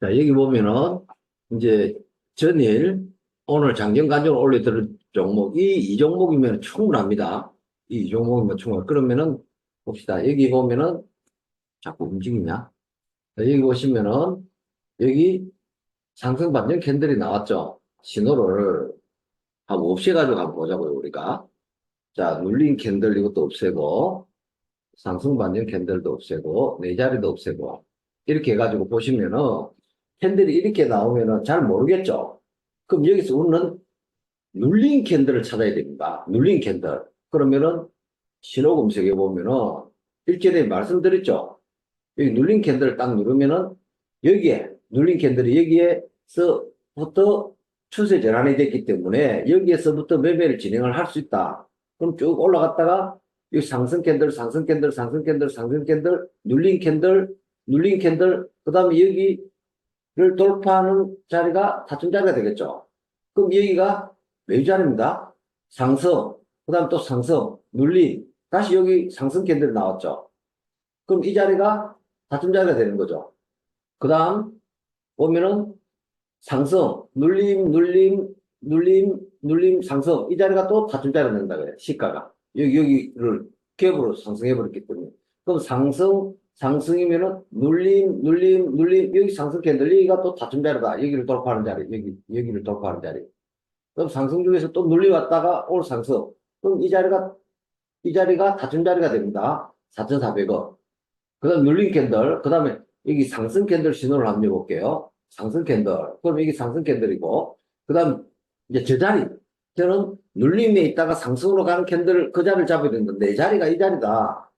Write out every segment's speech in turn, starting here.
자, 여기 보면은, 이제, 전일, 오늘 장정 간정을 올려드릴 종목 이 이 종목이면 충분합니다. 이 종목이면 충분. 그러면은, 봅시다. 여기 보면은, 자꾸 움직이냐? 자, 여기 보시면은, 여기 상승 반전 캔들이 나왔죠? 신호를 한번 없애가지고 한번 보자고요, 우리가. 자, 눌린 캔들 이것도 없애고, 상승 반전 캔들도 없애고, 네 자리도 없애고, 이렇게 해가지고 보시면은, 캔들이 이렇게 나오면은 잘 모르겠죠? 그럼 여기서 우리는 눌린 캔들을 찾아야 됩니다. 눌린 캔들. 그러면은, 신호 검색해 보면은, 일전에 말씀드렸죠? 여기 눌린 캔들을 딱 누르면은, 여기에, 눌린 캔들이 여기에서부터 추세 전환이 됐기 때문에, 여기에서부터 매매를 진행을 할 수 있다. 그럼 쭉 올라갔다가, 여기 상승 캔들, 상승 캔들, 상승 캔들, 상승 캔들, 눌린 캔들, 눌린 캔들, 그 다음에 여기 를 돌파하는 자리가 다른 자리가 되겠죠. 그럼 여기가 매주 자리입니다. 상승, 그 다음 또 상승, 눌림, 다시 여기 상승 캔들 나왔죠. 그럼 이 자리가 다른 자리가 되는 거죠. 그 다음 보면은 상승, 눌림, 눌림, 눌림, 눌림, 상승. 이 자리가 또 다른 자리가 된다 그래요. 시가가. 여기, 여기를 갭으로 상승해버렸기 때문에. 그럼 상승, 상승이면은 눌림, 눌림, 눌림, 여기 상승 캔들, 여기가 또 다른 자리다. 여기를 돌파하는 자리, 여기, 여기를 돌파하는 자리. 그럼 상승 중에서 또 눌리 왔다가 올 상승. 그럼 이 자리가, 이 자리가 다른 자리가 됩니다. 4,400원. 그 다음 눌린 캔들, 그 다음에 여기 상승 캔들 신호를 한번 해볼게요. 상승 캔들. 그럼 여기 상승 캔들이고, 그 다음 이제 저 자리. 저는 눌림에 있다가 상승으로 가는 캔들 그 자리를 잡아야 되는데 내 자리가 이 자리다.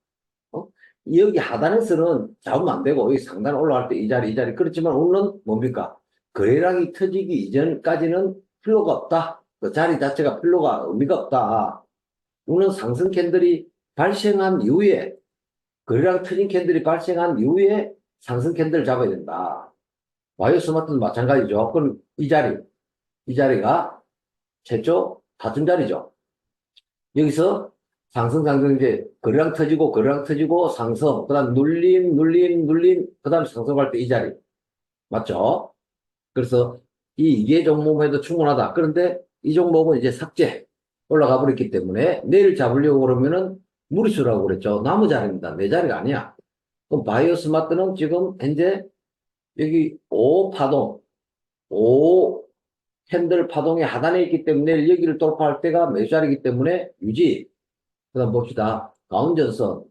어? 여기 하단에서는 잡으면 안 되고 여기 상단 올라갈 때 이 자리 이 자리 그렇지만 오늘은 뭡니까? 거래량이 터지기 이전까지는 필요가 없다. 그 자리 자체가 필요가 의미가 없다. 오늘 상승 캔들이 발생한 이후에 거래량 터진 캔들이 발생한 이후에 상승 캔들을 잡아야 된다. 와이어 스마트도 마찬가지죠. 그럼 이 자리, 이 자리가 최초 다른 자리죠. 여기서 상승, 상승, 이제, 거래량 터지고, 거래량 터지고, 상승, 그 다음 눌림, 눌림, 눌림, 그 다음 상승할 때 이 자리. 맞죠? 그래서 이 이게 종목에도 충분하다. 그런데 이 종목은 이제 삭제, 올라가 버렸기 때문에 내일 잡으려고 그러면은 무리수라고 그랬죠. 나무 자리입니다. 내 자리가 아니야. 그럼 바이오 스마트는 지금 현재 여기 5 파동, 5 캔들 파동이 하단에 있기 때문에 여기를 돌파할 때가 매수 자리이기 때문에 유지. 그 다음 봅시다. 가운전선,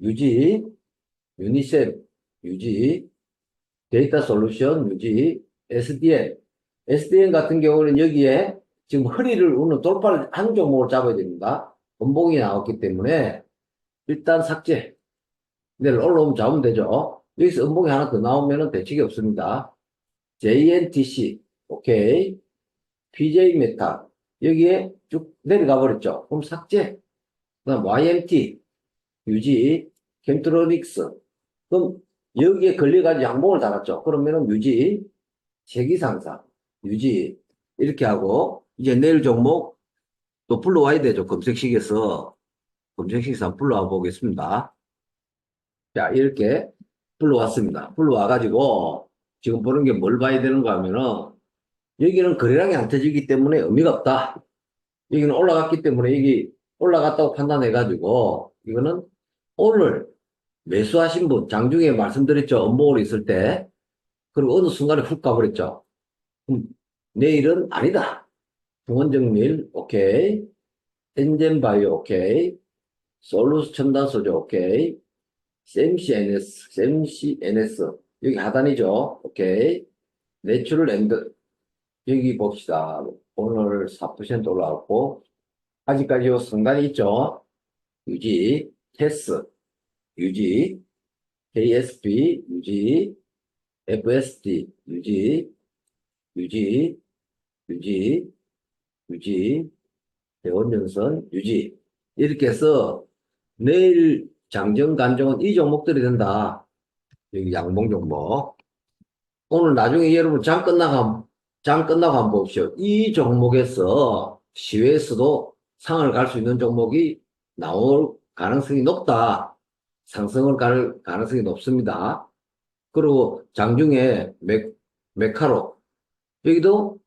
유지, 유니셈, 유지, 데이터 솔루션, 유지, SDN. SDN 같은 경우는 여기에 지금 허리를 우는 돌파를 한 종목을 잡아야 됩니다. 원봉이 나왔기 때문에 일단 삭제. 내일 올라오면 잡으면 되죠. 여기서 음봉이 하나 더 나오면은 대책이 없습니다. JNTC, 오케이. PJ 메타, 여기에 쭉 내려가 버렸죠. 그럼 삭제. 그 다음 YMT, 유지, 캠트로닉스. 그럼 여기에 걸려가지고 양봉을 달았죠. 그러면은 유지, 세기상사, 유지, 이렇게 하고, 이제 내일 종목 또 불러와야 되죠. 검색식에서. 검색식에서 불러와 보겠습니다. 자, 이렇게 불러왔습니다. 불러와가지고, 지금 보는 게 뭘 봐야 되는가 하면은, 여기는 거래량이 안 터지기 때문에 의미가 없다. 여기는 올라갔기 때문에 여기 올라갔다고 판단해가지고, 이거는 오늘 매수하신 분, 장중에 말씀드렸죠. 업무로 있을 때. 그리고 어느 순간에 훅 가버렸죠. 그럼 내일은 아니다. 중원정밀, 오케이. 엔젠바이오, 오케이. 솔루스 첨단소재, 오케이. 샘시NS, 샘시NS. 여기 하단이죠. 오케이. 내추럴 랜드, 여기 봅시다. 오늘 4% 올라왔고, 아직까지 요 상단이 있죠. 유지, 테스, 유지, KSP, 유지, FSD, 유지, 유지, 유지, 유지, 대원연선, 유지. 이렇게 해서 내일 장정, 간정은 이 종목들이 된다. 여기 양봉 종목. 오늘 나중에 여러분 장 끝나가, 장 끝나고 한번 봅시오. 이 종목에서 시외에서도 상을 갈 수 있는 종목이 나올 가능성이 높다. 상승을 갈 가능성이 높습니다. 그리고 장중에 맥, 메카로. 여기도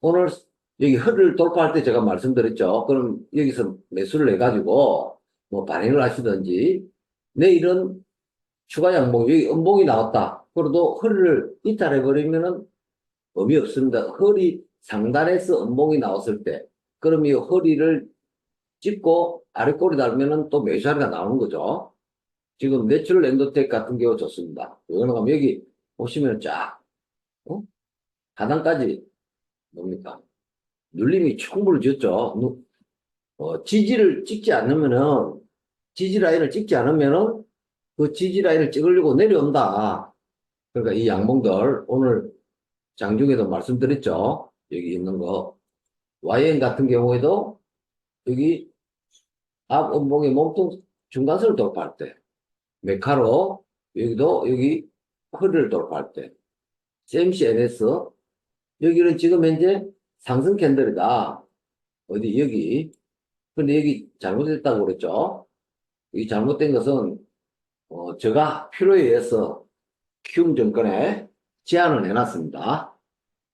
오늘 여기 허리를 돌파할 때 제가 말씀드렸죠. 그럼 여기서 매수를 해가지고 뭐 반응을 하시든지 내일은 추가 양봉, 여기 음봉이 나왔다. 그래도 허리를 이탈해버리면은 의미 없습니다. 허리 상단에서 음봉이 나왔을 때, 그럼 이 허리를 찝고 아래 꼬리 달면은 또 매수하리가 나오는 거죠. 지금 내추럴 엔도텍 같은 경우 좋습니다. 이거는 가면 여기 보시면 쫙, 어? 하단까지 뭡니까? 눌림이 충분히. 누- 어, 지지를 찍지 않으면은, 지지 라인을 찍지 않으면은, 그 지지 라인을 찍으려고 내려온다. 그러니까 이 양봉들, 오늘 장중에도 말씀드렸죠. 여기 있는 거. YN 같은 경우에도, 여기 앞 음봉의 몸통 중간선을 돌파할 때, 메카로, 여기도 여기 허리를 돌파할 때, CMCNS, 여기는 지금 현재 상승 캔들이다. 어디, 여기. 근데 여기 잘못됐다고 그랬죠? 이 잘못된 것은, 어, 제가 필요에 의해서 키움증권에 제안을 해놨습니다.